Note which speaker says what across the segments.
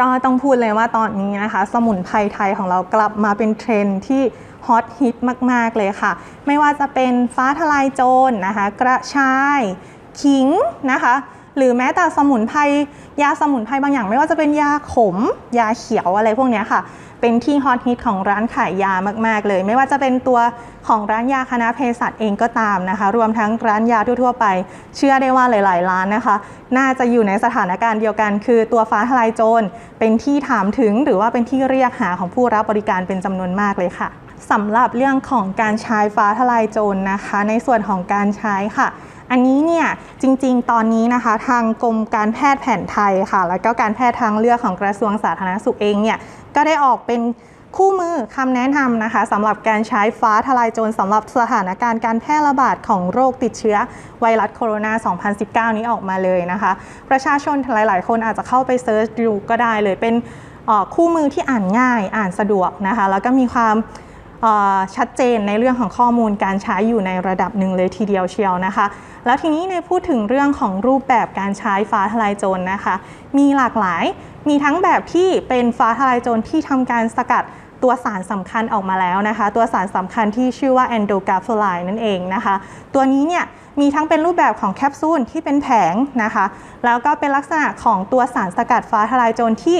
Speaker 1: ก็ต้องพูดเลยว่าตอนนี้นะคะ สมุนไพรไทยของเรากลับมาเป็นเทรนที่ฮอตฮิตมาก ๆ เลยค่ะ ไม่ว่าจะเป็นฟ้าทลายโจรนะคะ กระชาย ขิงนะคะ หรือแม้แต่สมุนไพรยาสมุนไพรบางอย่าง ไม่ว่าจะเป็นยาขม ยาเขียวอะไรพวกนี้ค่ะ เป็นที่ฮอตฮิตของร้านขายยามาก ๆ เลย ไม่ว่าจะเป็นตัวของร้านยาคณะเภสัชเองก็ตามนะคะ รวมทั้งร้านยาทั่วๆไป เชื่อได้ว่าหลาย ๆ ร้านนะคะ น่าจะอยู่ในสถานการณ์เดียวกัน คือตัวฟ้าทลายโจรเป็นที่ถามถึงหรือว่าเป็นที่เรียกหาของผู้รับบริการเป็นจำนวนมากเลยค่ะสำหรับเรื่องของการใช้ฟ้าทลายโจรนะคะ ในส่วนของการใช้ค่ะ อันนี้เนี่ยจริงๆ ตอนนี้นะคะ ทางกรมการแพทย์แผนไทยค่ะ แล้วก็การแพทย์ทางเลือกของกระทรวงสาธารณสุขเองเนี่ยก็ได้ออกเป็นคู่มือคำแนะนำนะคะสำหรับการใช้ฟ้าทลายโจรสำหรับสถานการณ์การแพร่ระบาดของโรคติดเชื้อไวรัสโคโรนา 2019 นี้ออกมาเลยนะคะ ประชาชนหลาย ๆ คนอาจจะเข้าไปเซิร์ชดูก็ได้เลยเป็นคู่มือที่อ่านง่ายอ่านสะดวกนะคะ แล้วก็มีความ ชัดเจนในเรื่องของข้อมูลการใช้อยู่ในระดับหนึ่งเลยทีเดียวเชียวนะคะ แล้วทีนี้ในพูดถึงเรื่องของรูปแบบการใช้ฟ้าทลายโจรนะคะ มีหลากหลายมีทั้งแบบที่เป็นฟ้าทลายโจรที่ทำการสกัด ตัวสารสำคัญออกมาแล้วนะคะ ตัวสารสำคัญที่ชื่อว่า endogafluoride นั่นเองนะคะ ตัวนี้เนี่ยมีทั้งเป็นรูปแบบของแคปซูลที่เป็นแผงนะคะ แล้วก็เป็นลักษณะของตัวสารสกัดฟ้าทลายโจรที่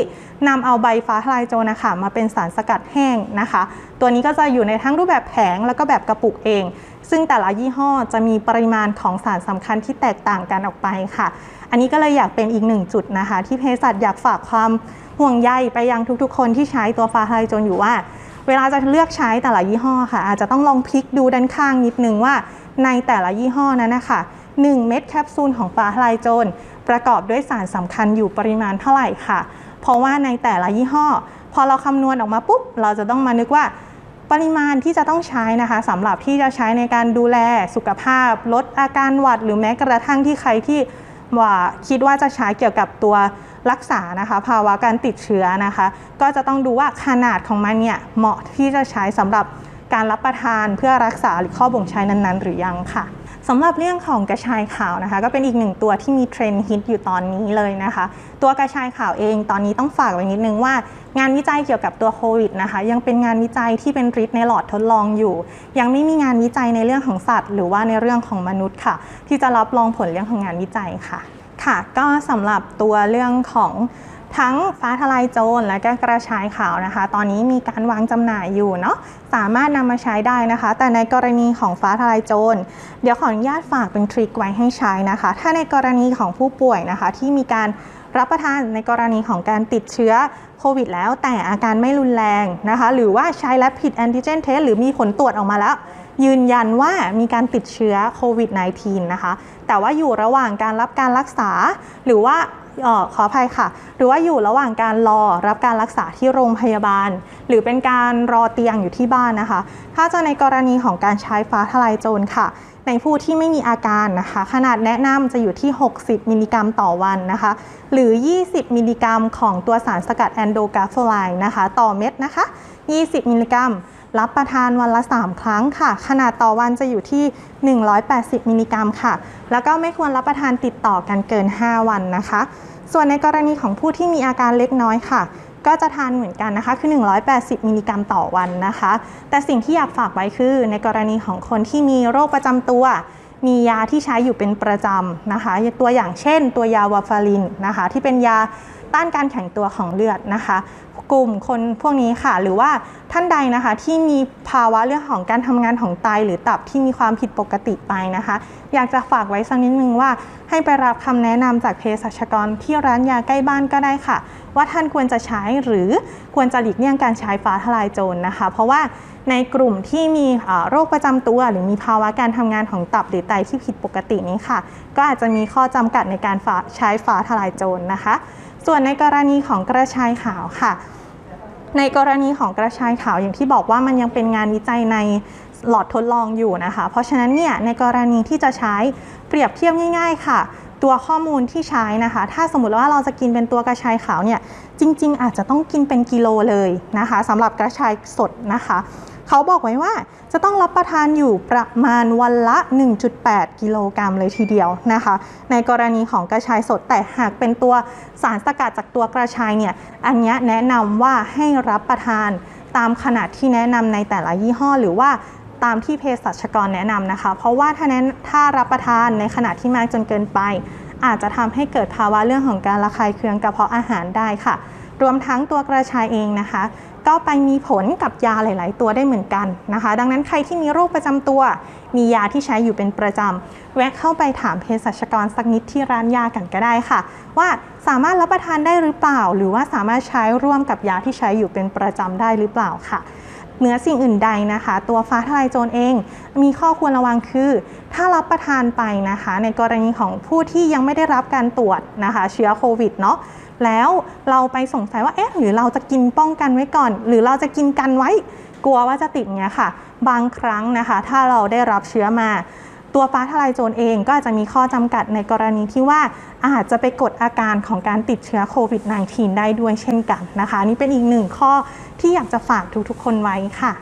Speaker 1: นำเอาใบฟ้าทลายโจรนะคะมาเป็นสารสกัดแห้งนะคะ ตัวนี้ก็จะอยู่ในทั้งรูปแบบแผงแล้วก็แบบกระปุกเอง ซึ่งแต่ละยี่ห้อจะมีปริมาณของสารสำคัญที่แตกต่างกันออกไปค่ะ อันนี้ก็เลยอยากเป็นอีกหนึ่งจุดนะคะ ที่เภสัชอยากฝากความ ห่วงใยไปยังทุกๆ คนที่ใช้ตัวฟ้าทลายโจรอยู่ว่า เวลาจะเลือกใช้แต่ละยี่ห้อค่ะ อาจจะต้องลองพลิกดูด้านข้างนิดนึงว่า ในแต่ละยี่ห้อนั้นนะคะ1 เม็ดแคปซูลของฟ้าทลายโจรประกอบด้วยสารสำคัญอยู่ปริมาณเท่าไหร่ค่ะ เพราะว่าในแต่ละยี่ห้อ พอเราคำนวณออกมาปุ๊บ เราจะต้องมานึกว่าปริมาณที่จะต้องใช้นะคะสำหรับที่จะใช้ในการดูแลสุขภาพ ลดอาการหวัด หรือแม้กระทั่งที่ใครที่ว่าคิดว่าจะใช้เกี่ยวกับตัว รักษานะคะภาวะการติดเชื้อนะคะ ก็จะต้องดูว่าขนาดของมันเนี่ยเหมาะที่จะใช้สำหรับการรับประทานเพื่อรักษาหรือข้อบ่งชี้นั้นๆ หรือยังค่ะสำหรับเรื่องของกระชายขาวนะคะ ก็เป็นอีกหนึ่งตัวที่มีเทรนด์ฮิตอยู่ตอนนี้เลยนะคะ ตัวกระชายขาวเองตอนนี้ต้องฝากไว้นิดนึงว่า งานวิจัยเกี่ยวกับตัวโควิดนะคะ ยังเป็นงานวิจัยที่เป็นฤทธิ์ในหลอดทดลองอยู่ ยังไม่มีงานวิจัยในเรื่องของสัตว์ หรือว่าในเรื่องของมนุษย์ค่ะ ที่จะรับรองผลเรื่องของงานวิจัยค่ะ ค่ะ ก็สำหรับตัวเรื่องของทั้งฟ้าทลายโจรและก็กระชายขาวนะคะ ตอนนี้มีการวางจำหน่ายอยู่เนาะสามารถนำมาใช้ได้นะคะ แต่ในกรณีของฟ้าทลายโจรเดี๋ยวขออนุญาตฝากเป็นทริคไว้ให้ใช้นะคะ ถ้าในกรณีของผู้ป่วยนะคะที่มีการ รับประทานในกรณีของการติดเชื้อโควิดแล้วแต่อาการไม่รุนแรงนะคะ หรือว่าใช้และผิดแอนติเจนเทสหรือมีผลตรวจออกมาแล้ว ยืนยันว่ามีการติดเชื้อโควิด -19 นะคะ แต่ว่าอยู่ระหว่างการรับการรักษาหรือว่า ออขออภัยค่ะ หรือว่าอยู่ระหว่างการรอรับการรักษาที่โรงพยาบาล หรือเป็นการรอเตียงอยู่ที่บ้านนะคะ ถ้าจะในกรณีของการใช้ฟ้าทลายโจรค่ะ ในผู้ที่ไม่มีอาการนะคะ ขนาดแนะนำจะอยู่ที่ 60 มิลลิกรัมต่อวันนะคะ หรือ 20 มิลลิกรัมของตัวสารสกัดแอนโดกาโฟไลน์นะคะ ต่อเม็ดนะคะ 20 มิลลิกรัม รับประทานวันละ 3 ครั้งค่ะ ขนาดต่อวันจะอยู่ที่ 180 มิลลิกรัมค่ะ แล้วก็ไม่ควรรับประทานติดต่อกันเกิน 5 วันนะคะ ส่วนในกรณีของผู้ที่มีอาการเล็กน้อยค่ะ ก็จะทานเหมือนกันนะคะ คือ 180 มิลลิกรัมต่อวันนะคะ แต่สิ่งที่อยากฝากไว้คือ ในกรณีของคนที่มีโรคประจำตัวมียาที่ใช้อยู่เป็นประจำนะคะ ตัวอย่างเช่น ตัวยาวาฟารินนะคะ ที่เป็นยา ต้านการแข็งตัวของเลือดนะคะ กลุ่มคนพวกนี้ค่ะ หรือว่าท่านใดนะคะที่มีภาวะเรื่องของการทำงานของไตหรือตับที่มีความผิดปกติไปนะคะ อยากจะฝากไว้สักนิดนึงว่า ให้ไปรับคำแนะนำจากเภสัชกรที่ร้านยาใกล้บ้านก็ได้ค่ะ ว่าท่านควรจะใช้หรือควรจะหลีกเลี่ยงการใช้ฟ้าทลายโจรนะคะ เพราะว่าในกลุ่มที่มีโรคประจำตัวหรือมีภาวะการทำงานของตับหรือไตที่ผิดปกตินี้ค่ะ ก็อาจจะมีข้อจำกัดในการใช้ฟ้าทลายโจรนะคะ ส่วนในกรณีของกระชายขาวค่ะ ในกรณีของกระชายขาวอย่างที่บอกว่ามันยังเป็นงานวิจัยในหลอดทดลองอยู่นะคะ เพราะฉะนั้นเนี่ยในกรณีที่จะใช้เปรียบเทียบง่าย ๆ ค่ะ ตัวข้อมูลที่ใช้นะคะ ถ้าสมมติว่าเราจะกินเป็นตัวกระชายขาวเนี่ยจริง ๆ อาจจะต้องกินเป็นกิโลเลยนะคะสำหรับกระชายสดนะคะ เขาบอกไว้ว่าจะต้องรับประทานอยู่ประมาณวันละ 1.8 กิโลกรัมเลยทีเดียวนะคะ ในกรณีของกระชายสดแต่หากเป็นตัวสารสกัดจากตัวกระชายเนี่ย อันนี้แนะนำว่าให้รับประทานตามขนาดที่แนะนำในแต่ละยี่ห้อ หรือว่าตามที่เภสัชกรแนะนำนะคะ เพราะว่าถ้าแนถ้ารับประทานในขนาดที่มากจนเกินไป อาจจะทำให้เกิดภาวะเรื่องของการระคายเคืองกระเพาะอาหารได้ค่ะ รวมทั้งตัวกระชายเองนะคะ ก็ไปมีผลกับยาหลาย ๆ ตัวได้เหมือนกันนะคะ ดังนั้นใครที่มีโรคประจำตัว มียาที่ใช้อยู่เป็นประจำแวะเข้าไปถามเภสัชกรสักนิดที่ร้านยากันก็ได้ค่ะ ว่าสามารถรับประทานได้หรือเปล่า หรือว่าสามารถใช้ร่วมกับยาที่ใช้อยู่เป็นประจำได้หรือเปล่าค่ะเหนือสิ่งอื่นใดนะคะ ตัวฟ้าทลายโจรเอง มีข้อควรระวังคือ ถ้ารับประทานไปนะคะ ในกรณีของผู้ที่ยังไม่ได้รับการตรวจนะคะ เชื้อโควิดเนาะ แล้วเราไปสงสัยว่าเอ๊ะหรือเราจะกินป้องกันไว้ก่อน หรือเราจะกินกันไว้กลัวว่าจะติดเงี้ยค่ะ บางครั้งนะคะ ถ้าเราได้รับเชื้อมา ตัวฟ้าทลายโจรเองก็อาจจะมีข้อจำกัดในกรณีที่ว่าอาจจะไปกดอาการของการติดเชื้อโควิด -19 ได้ด้วยเช่นกันนะคะ นี่เป็นอีกหนึ่งข้อที่อยากจะฝากทุกๆคนไว้ค่ะ